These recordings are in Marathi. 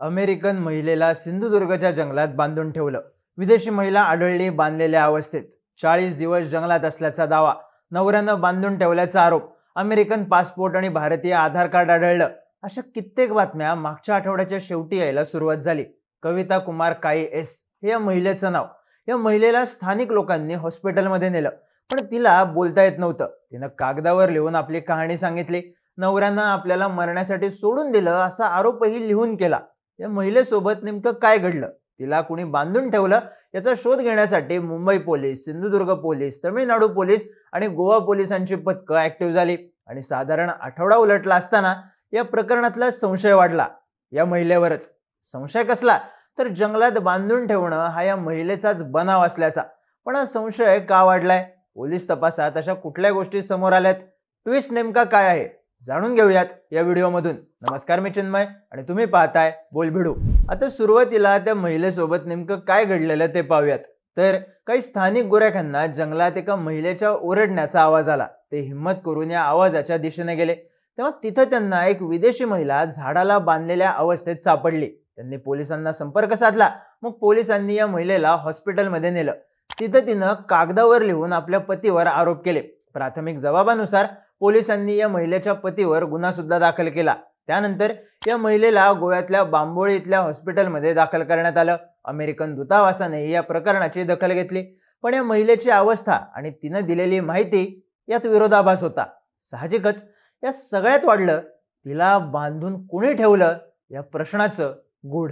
अमेरिकन महिलेला सिंधुदुर्गच्या जंगलात बांधून ठेवलं. विदेशी महिला आढळली बांधलेल्या अवस्थेत. चाळीस दिवस जंगलात असल्याचा दावा नवऱ्यानं बांधून ठेवल्याचा आरोप अमेरिकन पासपोर्ट आणि भारतीय आधार कार्ड आढळलं. अशा कित्येक बातम्या मागच्या आठवड्याच्या शेवटी यायला सुरुवात झाली. कविता कुमार काई एस हे या महिलेचं नाव. या महिलेला स्थानिक लोकांनी हॉस्पिटलमध्ये नेलं पण तिला बोलता येत नव्हतं. तिनं कागदावर लिहून आपली कहाणी सांगितली. नवऱ्यानं आपल्याला मरण्यासाठी सोडून दिलं असा आरोपही लिहून केला. या महिलेसोबत नेमकं काय घडलं? तिला कुणी बांधून ठेवलं? याचा शोध घेण्यासाठी Mumbai police Sindhudurg police Tamil Nadu police आणि गोवा पोलिसांची पथकं ऍक्टिव्ह झाली. आणि साधारण आठवडा उलटला असताना या प्रकरणातला संशय वाढला. या महिलेवरच. संशय कसला? तर जंगलात बांधून ठेवणं हा या महिलेचाच बनाव असल्याचा. पण हा संशय का वाढलाय? पोलीस तपासात अशा कुठल्या गोष्टी समोर आल्यात? ट्विस्ट नेमका काय आहे? जाणून घेऊयात या व्हिडिओमधून. नमस्कार मी चिन्मय आणि तुम्ही पाहताय बोलभिडू. आता सुरुवातीला त्या महिलेसोबत नेमकं काय घडलेलं ते पाहूयात. तर काही स्थानिक गोऱ्याखांना जंगलात एका महिलेच्या ओरडण्याचा आवाज आला. ते हिंमत करून या आवाजाच्या दिशेने गेले. तेव्हा तिथं त्यांना एक विदेशी महिला झाडाला बांधलेल्या अवस्थेत सापडली. त्यांनी पोलिसांना संपर्क साधला. मग पोलिसांनी या महिलेला हॉस्पिटलमध्ये नेलं. तिथं तिनं कागदावर लिहून आपल्या पतीवर आरोप केले. प्राथमिक जबाबानुसार पोलिसांनी या महिलेच्या पतीवर गुन्हा सुद्धा दाखल केला. त्यानंतर या महिलेला गोव्यातल्या बांबोळी इथल्या हॉस्पिटलमध्ये दाखल करण्यात आलं. अमेरिकन दूतावासाने या प्रकरणाची दखल घेतली. पण या महिलेची अवस्था आणि तिनं दिलेली माहिती यात विरोधाभास होता. साहजिकच या सगळ्यात वाढलं तिला बांधून कुणी ठेवलं या प्रश्नाचं गूढ.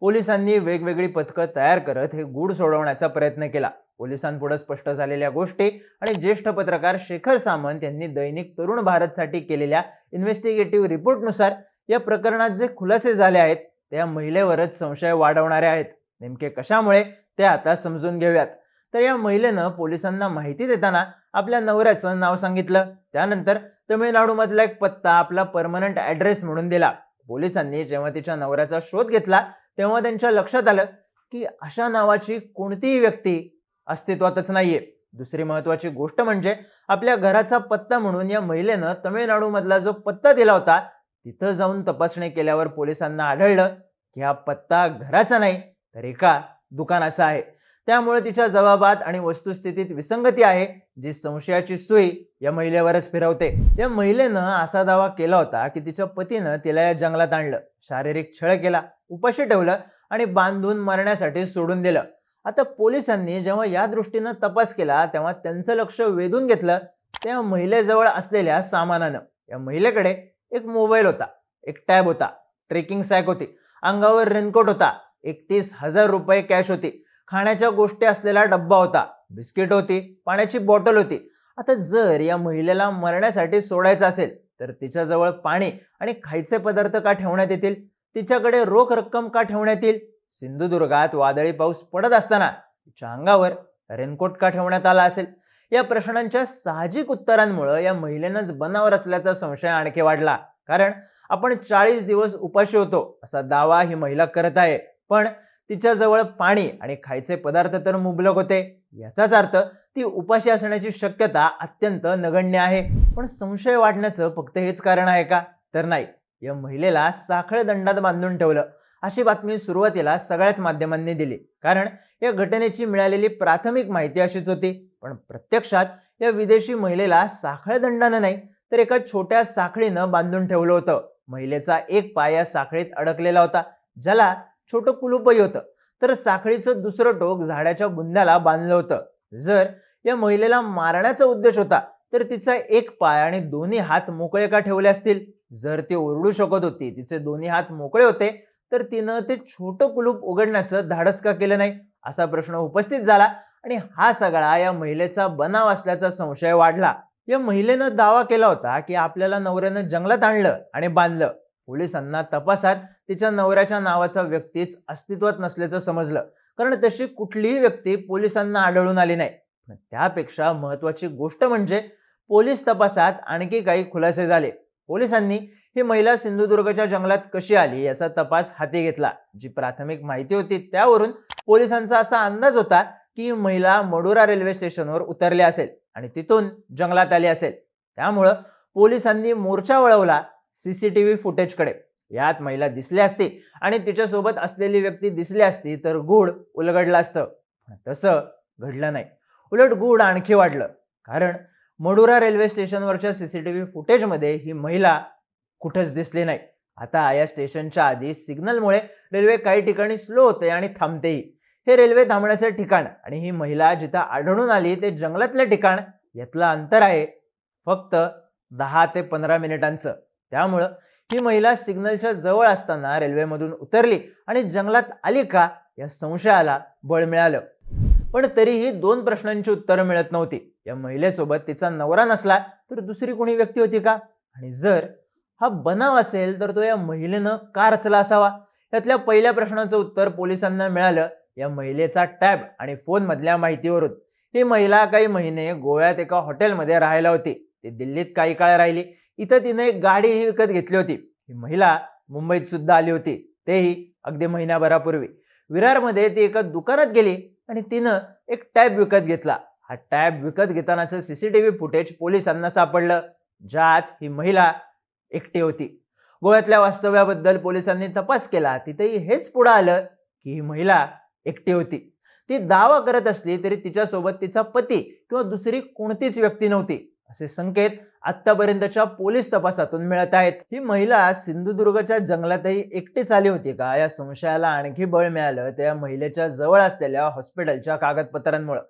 पोलिसांनी वेगवेगळी पथकं तयार करत हे गूढ सोडवण्याचा प्रयत्न केला. पोलिसांपुढे स्पष्ट झालेल्या गोष्टी आणि ज्येष्ठ पत्रकार शेखर सामंत यांनी दैनिक तरुण भारतसाठी केलेल्या इन्व्हेस्टिगेटिव्ह रिपोर्टनुसार या प्रकरणात जे खुलासे झाले आहेत त्या महिलेवरच संशय वाढवणारे आहेत. नेमके कशामुळे ते आता समजून घेऊयात. तर या महिलेनं पोलिसांना माहिती देताना आपल्या नवऱ्याचं नाव सांगितलं. त्यानंतर तमिळनाडूमधला एक पत्ता आपला परमनंट ऍड्रेस म्हणून दिला. पोलिसांनी जेव्हा तिच्या नवऱ्याचा शोध घेतला तेव्हा त्यांच्या लक्षात आलं की अशा नावाची कोणतीही व्यक्ती अस्तित्वातच नाहीये. दुसरी महत्वाची गोष्ट म्हणजे आपल्या घराचा पत्ता म्हणून या महिलेनं तमिळनाडूमधला जो पत्ता दिला होता तिथं जाऊन तपासणी केल्यावर पोलिसांना आढळलं की हा पत्ता घराचा नाही तर एका दुकानाचा आहे. त्यामुळे तिच्या जबाबात आणि वस्तुस्थितीत विसंगती आहे जी संशयाची सुई या महिलेवरच फिरवते. या महिलेनं असा दावा केला होता की तिच्या पतीनं तिला या जंगलात आणलं शारीरिक छळ केला उपाशी ठेवलं आणि बांधून मरण्यासाठी सोडून दिलं. आता पोलिसांनी जेव्हा या दृष्टीनं तपास केला तेव्हा त्यांचं लक्ष वेधून घेतलं त्या महिलेजवळ असलेल्या सामानानं. या महिलेकडे एक मोबाईल होता एक टॅब होता ट्रेकिंग सॅक होती अंगावर रेनकोट होता एकतीस हजार रुपये कॅश होती खाण्याच्या गोष्टी असलेला डब्बा होता बिस्किट होती पाण्याची बॉटल होती. आता जर या महिलेला मरण्यासाठी सोडायचं असेल तर तिच्याजवळ पाणी आणि खायचे पदार्थ का ठेवण्यात येतील? तिच्याकडे रोख रक्कम का ठेवण्यात येईल? सिंधुदुर्गात वादळी पाऊस पडत असताना तिच्या अंगावर रेनकोट का ठेवण्यात आला असेल? या प्रश्नांच्या साहजिक उत्तरांमुळे या महिलेनंच बनावर असल्याचा संशय आणखी वाढला. कारण आपण चाळीस दिवस उपाशी होतो असा दावा ही महिला करत आहे. पण तिच्याजवळ पाणी आणि खायचे पदार्थ तर मुबलक होते. याचाच अर्थ ती उपाशी असण्याची शक्यता अत्यंत नगण्य आहे. पण संशय वाढण्याचं फक्त हेच कारण आहे का? तर नाही. या महिलेला साखळ दंडात बांधून ठेवलं. अशी बातमी सुरुवातीला सगळ्याच माध्यमांनी दिली. कारण या घटनेची मिळालेली प्राथमिक माहिती अशीच होती. पण प्रत्यक्षात या विदेशी महिलेला साखळदंडानं नाही तर एका छोट्या साखळीनं बांधून ठेवलं होतं. महिलेचा एक पाय या साखळीत अडकलेला होता ज्याला छोटं कुलूपही होतं. तर साखळीचं दुसरं टोक झाडाच्या बुंद्याला बांधलं होतं. जर या महिलेला मारण्याचा उद्देश होता तर तिचा एक पाय आणि दोन्ही हात मोकळे का ठेवले असतील? जर ती ओरडू शकत होती तिचे दोन्ही हात मोकळे होते तर तिनं ते छोटं कुलूप उघडण्याचं धाडस का केलं नाही असा प्रश्न उपस्थित झाला. आणि हा सगळा या महिलेचा बनाव असल्याचा संशय वाढला. या महिलेनं दावा केला होता की आपल्याला नवऱ्यानं जंगलात आणलं आणि बांधलं. पोलिसांना तपासात तिच्या नवऱ्याच्या नावाचा व्यक्तीच अस्तित्वात नसल्याचं समजलं. कारण तशी कुठलीही व्यक्ती पोलिसांना आढळून आली नाही. त्यापेक्षा महत्वाची गोष्ट म्हणजे पोलीस तपासात आणखी काही खुलासे झाले. पोलिसांनी ही महिला सिंधुदुर्गच्या जंगलात कशी आली याचा तपास हाती घेतला. जी प्राथमिक माहिती होती त्यावरून पोलिसांचा असा अंदाज होता की ही महिला मडुरा रेल्वे स्टेशनवर उतरली असेल आणि तिथून जंगलात आली असेल. त्यामुळं पोलिसांनी मोर्चा वळवला सीसीटीव्ही फुटेजकडे. यात महिला दिसली असती आणि तिच्यासोबत असलेली व्यक्ती दिसली असती तर गूढ उलगडलं असतं. तसं घडलं नाही. उलट गूढ आणखी वाढलं. कारण मडुरा रेल्वे स्टेशनवरच्या सीसीटीव्ही फुटेजमध्ये ही महिला कुठंच दिसली नाही. आता या स्टेशनच्या आधी सिग्नलमुळे रेल्वे काही ठिकाणी स्लो होते आणि थांबतेही. हे रेल्वे थांबण्याचं ठिकाण आणि ही महिला जिथं आढळून आली ते जंगलातलं ठिकाण यातलं अंतर आहे फक्त दहा ते पंधरा मिनिटांचं. त्यामुळं ही महिला सिग्नलच्या जवळ असताना रेल्वेमधून उतरली आणि जंगलात आली का या संशयाला बळ मिळालं. पण तरीही दोन प्रश्नांची उत्तरं मिळत नव्हती. या महिलेसोबत तिचा नवरा नसला तर दुसरी कोणी व्यक्ती होती का? आणि जर हा बनाव असेल तर तो या महिलेनं का रचला असावा? यातल्या पहिल्या प्रश्नाचं उत्तर पोलिसांना मिळालं. या महिलेचा टॅब आणि फोनमधल्या माहितीवरून. ही महिला काही महिने गोव्यात एका हॉटेलमध्ये राहायला होती. ती दिल्लीत काही काळ राहिली. इथं तिने एक गाडीही विकत घेतली होती. ही महिला मुंबईत सुद्धा आली होती. तेही अगदी महिन्याभरापूर्वी विरारमध्ये ती एका दुकानात गेली. आणि तिनं एक टॅब विकत घेतला. हा टॅब विकत घेतानाचं सीसीटीव्ही फुटेज पोलिसांना सापडलं. ज्यात ही महिला एकटी होती. गोव्यातल्या वास्तव्याबद्दल पोलिसांनी तपास केला. तिथेही हेच पुढं आलं की ही महिला एकटी होती. ती दावा करत असली तरी तिच्यासोबत तिचा पती किंवा दुसरी कोणतीच व्यक्ती नव्हती. असे संकेत आतापर्यंतच्या पोलीस तपासातून मिळत आहेत. ही महिला सिंधुदुर्गच्या जंगलातही एकटीच आली होती का? या संशयाला आणखी बळ मिळालं त्या महिलेच्या जवळ असलेल्या हॉस्पिटलच्या कागदपत्रांमुळे.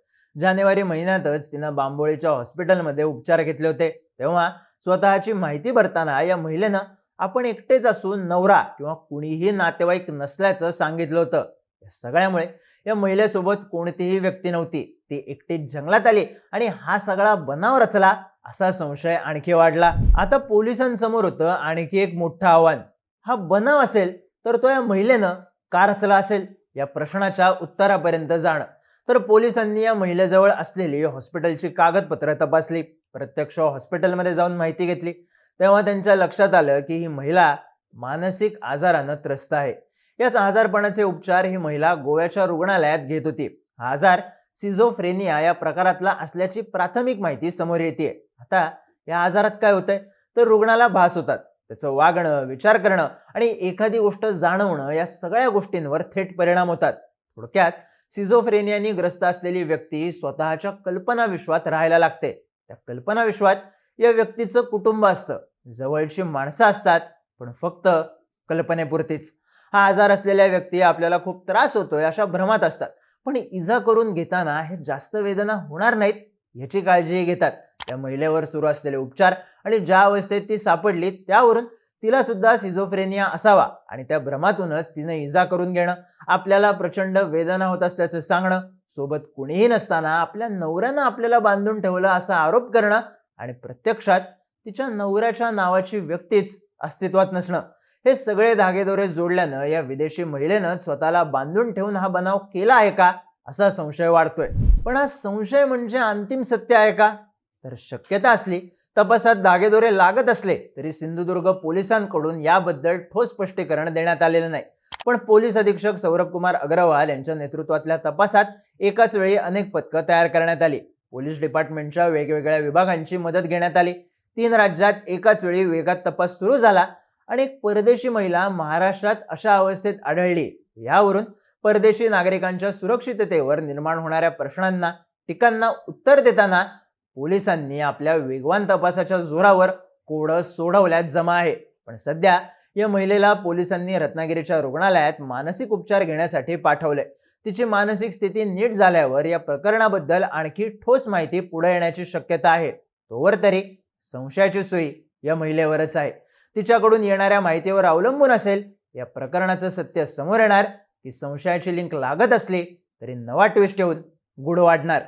जानेवारी महिन्यातच तिनं बांबोळीच्या हॉस्पिटलमध्ये उपचार घेतले होते. तेव्हा स्वतःची माहिती भरताना या महिलेनं आपण एकटेच असून नवरा किंवा कुणीही नातेवाईक नसल्याचं सांगितलं होतं. या सगळ्यामुळे या महिलेसोबत कोणतीही व्यक्ती नव्हती. ती एकटीच जंगलात आली आणि हा सगळा बनाव रचला असा संशय आणखी वाढला. आता पोलिसांसमोर होतं आणखी एक मोठं आव्हान. हा बनाव असेल तर तो या महिलेनं का रचला असेल? या प्रश्नाच्या उत्तरापर्यंत जाणं. तर पोलिसांनी या महिलेजवळ असलेली हॉस्पिटलची कागदपत्र तपासली. प्रत्यक्ष हॉस्पिटलमध्ये जाऊन माहिती घेतली. तेव्हा त्यांच्या लक्षात आलं की ही महिला मानसिक आजारानं त्रस्त आहे. याच आजारपणाचे उपचार ही महिला गोव्याच्या रुग्णालयात घेत होती. हा आजार सिझोफ्रेनिया या प्रकारातला असल्याची प्राथमिक माहिती समोर येते आता या आजारात काय होतंय? तर रुग्णाला भास होतात. त्याचं वागणं विचार करणं आणि एखादी गोष्ट जाणवणं या सगळ्या गोष्टींवर थेट परिणाम होतात. थोडक्यात सिझोफ्रेनियानी ग्रस्त असलेली व्यक्ती स्वतःच्या कल्पनाविश्वात राहायला लागते. त्या कल्पनाविश्वात या व्यक्तीचं कुटुंब असतं. जवळची माणसं असतात पण फक्त कल्पनेपुरतीच. हा आजार असलेल्या व्यक्ती आपल्याला खूप त्रास होतोय अशा भ्रमात असतात. पण इजा करून घेताना हे जास्त वेदना होणार नाहीत याची काळजी घेतात. त्या महिलेवर सुरू असलेले उपचार आणि ज्या अवस्थेत ती सापडली त्यावरून तिला सुद्धा सिझोफ्रेनिया असावा आणि त्या भ्रमातूनच तिने इजा करून घेणं आपल्याला प्रचंड वेदना होत असल्याचं सांगणं सोबत कुणीही नसताना आपल्या नवऱ्यानं आपल्याला बांधून ठेवलं असा आरोप करणं आणि प्रत्यक्षात तिच्या नवऱ्याच्या नावाची व्यक्तीच अस्तित्वात नसणं. हे सगळे धागेदोरे जोडल्यानं या विदेशी महिलेनं स्वतःला बांधून ठेवून हा बनाव केला आहे का? असा संशय वाढतोय. पण हा संशय म्हणजे अंतिम सत्य आहे का? तर शक्यता असली तपासात धागेदोरे लागत असले तरी सिंधुदुर्ग पोलिसांकडून याबद्दल ठोस स्पष्टीकरण देण्यात आलेलं नाही. पण पोलीस अधीक्षक सौरभ कुमार अग्रवाल यांच्या नेतृत्वातल्या तपासात एकाच वेळी अनेक पथकं तयार करण्यात आली. पोलीस डिपार्टमेंटच्या वेगवेगळ्या विभागांची मदत घेण्यात आली. तीन राज्यात एकाच वेळी वेगात तपास सुरू झाला. आणि एक परदेशी महिला महाराष्ट्रात अशा अवस्थेत आढळली. यावरून परदेशी नागरिकांच्या सुरक्षिततेवर निर्माण होणाऱ्या प्रश्नांना टीकांना उत्तर देताना पोलिसांनी आपल्या वेगवान तपासाच्या जोरावर कोडं सोडवल्यात जमा आहे. पण सध्या या महिलेला पोलिसांनी रत्नागिरीच्या रुग्णालयात मानसिक उपचार घेण्यासाठी पाठवले. तिची मानसिक स्थिती नीट झाल्यावर या प्रकरणाबद्दल आणखी ठोस माहिती पुढे येण्याची शक्यता आहे. तोवर तरी संशयाची सोयी या महिलेवरच आहे. तिच्याकडून येणाऱ्या माहितीवर अवलंबून असेल. या प्रकरणाचं सत्य समोर येणार की संशयाची लिंक लागत असली तरी नवा ट्विस्ट येऊन गुढ वाढणार.